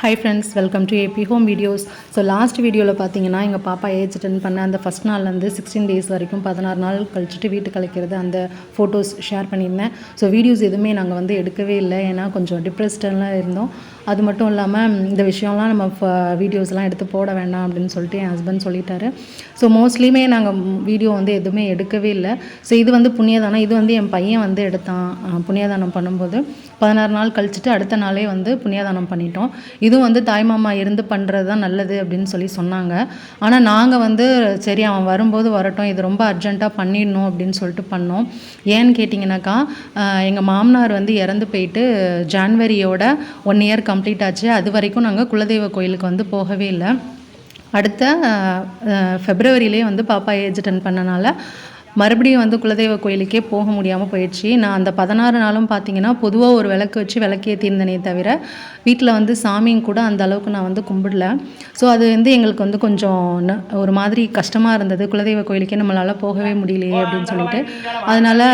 Hi friends welcome to AB home videos so last வீடியோவில் பார்த்தீங்கன்னா எங்கள் பாப்பா ஏஜ் அட்டன் பண்ண அந்த ஃபஸ்ட் நாள்லேருந்து சிக்ஸ்டீன் டேஸ் வரைக்கும் பதினாறு நாள் கழிச்சுட்டு வீட்டுக்கு கழிக்கிறது அந்த ஃபோட்டோஸ் ஷேர் பண்ணியிருந்தேன். ஸோ வீடியோஸ் எதுவுமே நாங்கள் வந்து எடுக்கவே இல்லை. ஏன்னா கொஞ்சம் டிப்ரெஸ்டெல்லாம் இருந்தோம். அது மட்டும் இல்லாமல் இந்த விஷயம்லாம் நம்ம வீடியோஸ்லாம் எடுத்து போட வேண்டாம் அப்படின்னு சொல்லிட்டு என் ஹஸ்பண்ட் சொல்லிட்டாரு. ஸோ மோஸ்ட்லியுமே நாங்கள் வீடியோ வந்து எதுவுமே எடுக்கவே இல்லை. ஸோ இது வந்து புண்ணியதானம். இது வந்து என் பையன் வந்து எடுத்தான் புண்ணியதானம் பண்ணும்போது. பதினாறு நாள் கழிச்சிட்டு அடுத்த நாளே வந்து புண்ணியதானம் பண்ணிட்டோம். இதுவும் வந்து தாய்மாமா இருந்து பண்ணுறது தான் நல்லது அப்படின்னு சொல்லி சொன்னாங்க. ஆனால் நாங்கள் வந்து சரி அவன் வரும்போது வரட்டும் இது ரொம்ப அர்ஜெண்ட்டாக பண்ணிடணும் அப்படின்னு சொல்லிட்டு பண்ணோம். ஏன்னு கேட்டிங்கனாக்கா எங்கள் மாமனார் வந்து இறந்து போயிட்டு ஜான்வரியோட ஒன் இயர் கம்ப்ளீட் ஆச்சு. அது வரைக்கும் நாங்கள் குலதெய்வ கோயிலுக்கு வந்து போகவே இல்லை. அடுத்த ஃபெப்ரவரியிலே வந்து பாப்பா ஏஜ் அட்டன் பண்ணனால மறுபடியும் வந்து குலதெய்வ கோயிலுக்கே போக முடியாமல் போயிடுச்சு. நான் அந்த பதினாறு நாளும் பார்த்தீங்கன்னா பொதுவாக ஒரு விளக்கு வச்சு விளக்கேற்றிருந்தனே தவிர வீட்டில் வந்து சாமியும் கூட அந்த அளவுக்கு நான் வந்து கும்பிடல. ஸோ அது வந்து எங்களுக்கு வந்து கொஞ்சம் ந- ஒரு மாதிரி கஷ்டமாக இருந்தது. குலதெய்வ கோயிலுக்கே நம்மளால் போகவே முடியலையே அப்படின்னு சொல்லிட்டு. அதனால்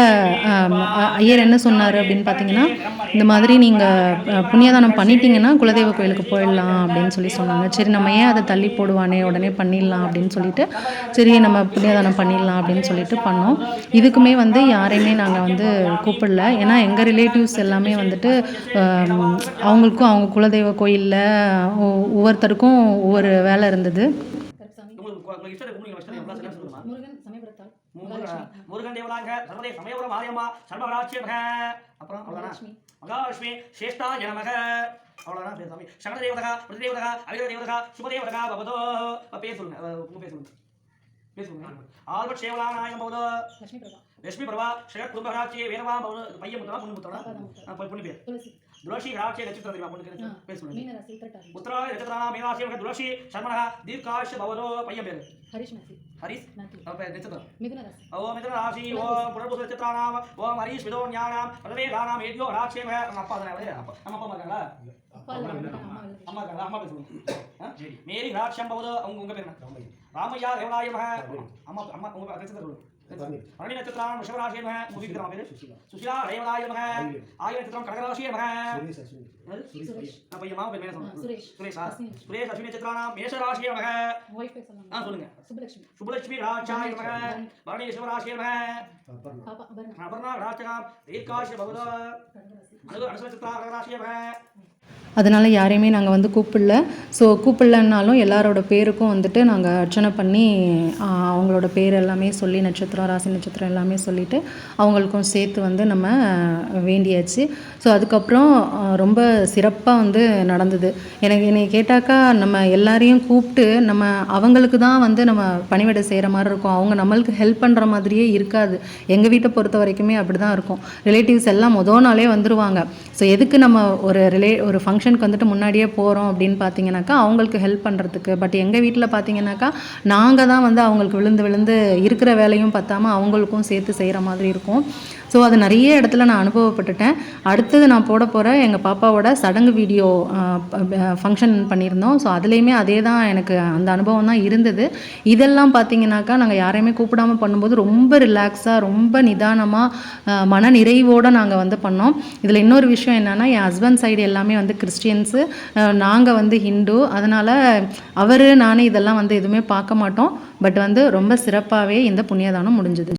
ஐயர் என்ன சொன்னார் அப்படின்னு பார்த்தீங்கன்னா இந்த மாதிரி நீங்கள் புண்ணியதானம் பண்ணிட்டீங்கன்னா குலதெய்வ கோயிலுக்கு போயிடலாம் அப்படின்னு சொல்லி சொன்னாங்க. சரி நம்ம ஏன் அதை தள்ளி போடுவானே உடனே பண்ணிடலாம் அப்படின்னு சொல்லிட்டு சரி நம்ம புண்ணியதானம் பண்ணிடலாம் அப்படின்னு சொல்லிட்டு பண்ணோம். இதுக்குமே வந்து யாரையுமே நாங்கள் வந்து கூப்பிடல. ஏன்னா எங்கள் ரிலேட்டிவ்ஸ் எல்லாமே வந்துட்டு அவங்களுக்கும் அவங்க குலதெய்வ கோயிலில் ஒவ்வொருத்தருக்கும் ஒவ்வொரு வேலை இருந்தது. முருகன் தேவலாங்க சர்வதே சமயபுரம் ஆரியம்மா அப்புறம் அவ்வளோதானா மகாலட்சுமி. சேஷ்டா ஜனமக. அவ்வளோதான் பேர் சாமி சகல தேவதகா பிரதிதேவதகா அவித தேவதகா சுபதேவதகா பவதோ சொல்லுங்க பேர் சொல்லுங்க. பேர் சொல்லுங்க ஆல்பட் சேவலா நாயகம் பவதோ லட்சுமி பிரபா லட்சுமி பிரபா ஸ்ரீ குடும்பராட்சியே வேதவா பவதோ பையன் முத்தரா பொண்ணு முத்தரா? பொண்ணு பேர். துளசி. துளசி ராட்சிய நட்சத்திரம் தெரியுமா பொண்ணுக்கு? பேர் சொல்லுங்க மீனராசி உத்திரட்டாதி உத்தரா நட்சத்திரா மீனாசி துளசி சர்மனகா தீர்க்காஷ பவதோ பையன் பேர். ஹரிஷ் மேசி. ஹரிஸ் மேத்யூ அப்ப நட்சத்திரம். மிதுன ராசி ஓம் மிதுன ராசி ஓம் புனர்பூச நட்சத்திரானாம் ஓம் ஹரீஷ் விதோன்யானாம் பிரதவேதானாம் ஏத்யோ ராட்சேம நம்ம அப்பா தானே அவரு? அப்பா. நம்ம அப்பா இல்ல, அம்மா. அம்மா பேர் சொல்லுங்க? மேரி ராட்சம் பவது அவங்க உங்க பேர் ராமையா. தேவலாய மக. அம்மா அம்மா உங்க நட்சத்திரம் சொல்லுங்க. பரணி நட்சத்திரம் ரிஷபராசி மக. நம்ம பேரு? சுஷிலா தேவலாய மக. ஆய நட்சத்திரம் மக. மாமா பேர் ஆ, சொல்லுங்க. சுரேஷ் சுரேஷா? அஸ்வினி. சுரேஷ் அஸ்வினி நட்சத்திரானாம் மேஷராசி மக. ஒய்ஃப் பேர் சொன்னாங்க ஆ சொல்லுங்க. சுபலட்சுமி சுபலட்சுமி ராட்சாய மக. பரணி ரிஷபராசி மக. அபர்ணா. ராட்சகாம் தீர்க்காஷ பவதோ அனுகு கடகராசிய மக. அதனால் யாரையுமே நாங்கள் வந்து கூப்பிடல. ஸோ கூப்பிடலன்னாலும் எல்லாரோட பேருக்கும் வந்துட்டு நாங்கள் அர்ச்சனை பண்ணி அவங்களோட பேர் எல்லாமே சொல்லி நட்சத்திரம் ராசி நட்சத்திரம் எல்லாமே சொல்லிவிட்டு அவங்களுக்கும் சேர்த்து வந்து நம்ம வேண்டியாச்சு. ஸோ அதுக்கப்புறம் ரொம்ப சிறப்பாக வந்து நடந்தது. எனக்கு என்னை கேட்டாக்கா நம்ம எல்லாரையும் கூப்பிட்டு நம்ம அவங்களுக்கு தான் வந்து நம்ம பணிவிடை செய்கிற மாதிரி இருக்கும். அவங்க நம்மளுக்கு ஹெல்ப் பண்ணுற மாதிரியே இருக்காது. எங்கள் வீட்டை பொறுத்த வரைக்குமே அப்படி தான் இருக்கும். ரிலேட்டிவ்ஸ் எல்லாம் மொதல் நாளே வந்துருவாங்க. ஸோ எதுக்கு நம்ம ஒரு ரிலே ஒரு ஃபங்க்ஷனுக்கு வந்துட்டு முன்னாடியே போகிறோம் அப்படின்னு பார்த்தீங்கன்னாக்கா அவங்களுக்கு ஹெல்ப் பண்ணுறதுக்கு பட் எங்கள் வீட்டில் பார்த்தீங்கன்னாக்கா நாங்கள் தான் வந்து அவங்களுக்கு விழுந்து விழுந்து இருக்கிற வேலையும் பத்தாமல் அவங்களுக்கும் சேர்த்து செய்கிற மாதிரி இருக்கும். ஸோ அது நிறைய இடத்துல நான் அனுபவப்பட்டுட்டேன். அடுத்தது நான் போட போகிற எங்கள் பாப்பாவோட சடங்கு வீடியோ ஃபங்க்ஷன் பண்ணியிருந்தோம். ஸோ அதுலேயுமே அதே தான் எனக்கு அந்த அனுபவம் தான் இருந்தது. இதெல்லாம் பார்த்தீங்கன்னாக்கா நாங்கள் யாரையுமே கூப்பிடாம பண்ணும்போது ரொம்ப ரிலாக்ஸாக ரொம்ப நிதானமாக மன நிறைவோடு நாங்கள் வந்து பண்ணோம். இதில் இன்னொரு விஷயம் என்னென்னா என் ஹஸ்பண்ட் சைடு எல்லாமே வந்து கிறிஸ்டியன்ஸு நாங்கள் வந்து ஹிந்து. அதனால் அவர் நானே இதெல்லாம் வந்து எதுவுமே பார்க்க மாட்டோம். பட் வந்து ரொம்ப சிறப்பாகவே இந்த புண்ணியதானம் முடிஞ்சுது.